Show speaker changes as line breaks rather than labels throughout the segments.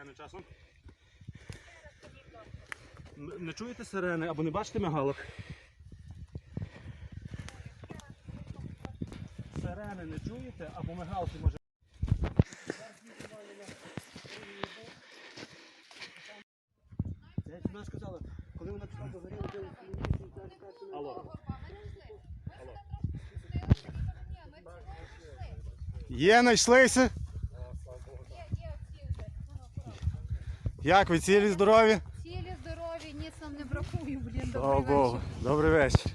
сирени часом? Не чуєте сирени або не бачите мигалок? Сирени не чуєте або мигалки може.
Я вона сказала, коли вона пішла до горілки,
Алло.
Є, знайшлися? Як ви цілі здорові?
Цілі здорові, ніц нам не бракує, блін,
Слава
добрий
Богу.
вечір.
Добрий вечір.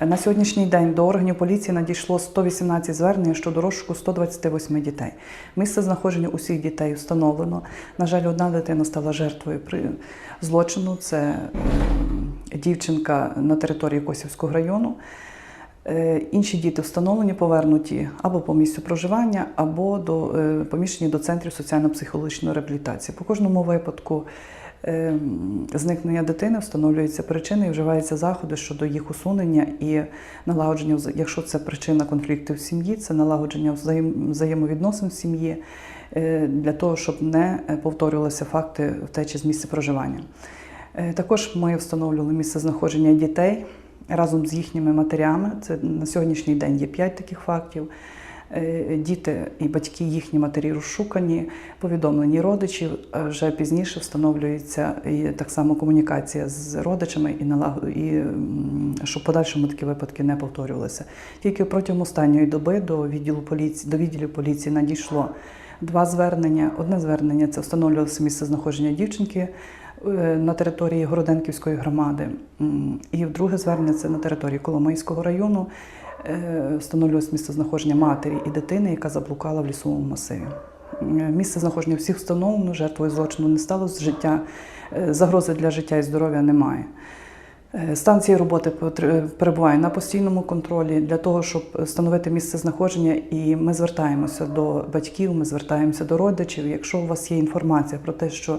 На сьогоднішній день до органів поліції надійшло 118 звернень щодо розшуку 128 дітей. Місце знаходження усіх дітей встановлено. На жаль, одна дитина стала жертвою при злочину. Це м, дівчинка на території Косівського району. Е, Інші діти встановлені, повернуті або по місцю проживання, або до е, поміщені до центрів соціально-психологічної реабілітації. По кожному випадку е, зникнення дитини встановлюються причини і вживаються заходи щодо їх усунення і налагодження, якщо це причина конфлікту в сім'ї, це налагодження взаєм- взаємовідносин в сім'ї для того, щоб не повторювалися факти втечі з місця проживання. Е, Також ми встановлювали місце знаходження дітей разом з їхніми матерями. Це на сьогоднішній день є п'ять таких фактів. Е, Діти і батьки, їхні матері розшукані, повідомлені родичів. А Вже пізніше встановлюється і так само комунікація з родичами і налагод... і щоб в подальшому такі випадки не повторювалися. Тільки протягом останньої доби до відділу поліції до відділів поліції надійшло два звернення. Одне звернення це встановлювалося місце знаходження дівчинки е, на території Городенківської громади. І друге звернення це на території Коломийського району. Е, Встановлювалося місце знаходження матері і дитини, яка заблукала в лісовому масиві. Е, Місце знаходження всіх встановлено, жертвою злочину не стало з життя, е, загрози для життя і здоров'я немає. Е, Станція роботи перебуває на постійному контролі для того, щоб встановити місце знаходження, і ми звертаємося до батьків, ми звертаємося до родичів. Якщо у вас є інформація про те, що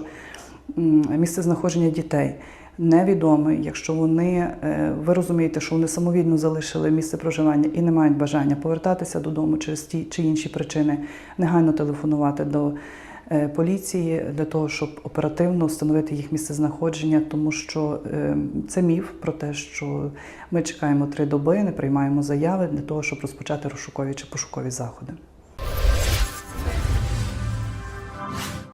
місце знаходження дітей невідоме, якщо вони е, ви розумієте, що вони самовільно залишили місце проживання і не мають бажання повертатися додому через ті чи інші причини, негайно телефонувати до е, поліції для того, щоб оперативно встановити їх місце знаходження, тому що е, це міф про те, що ми чекаємо три доби, не приймаємо заяви для того, щоб розпочати розшукові чи пошукові заходи.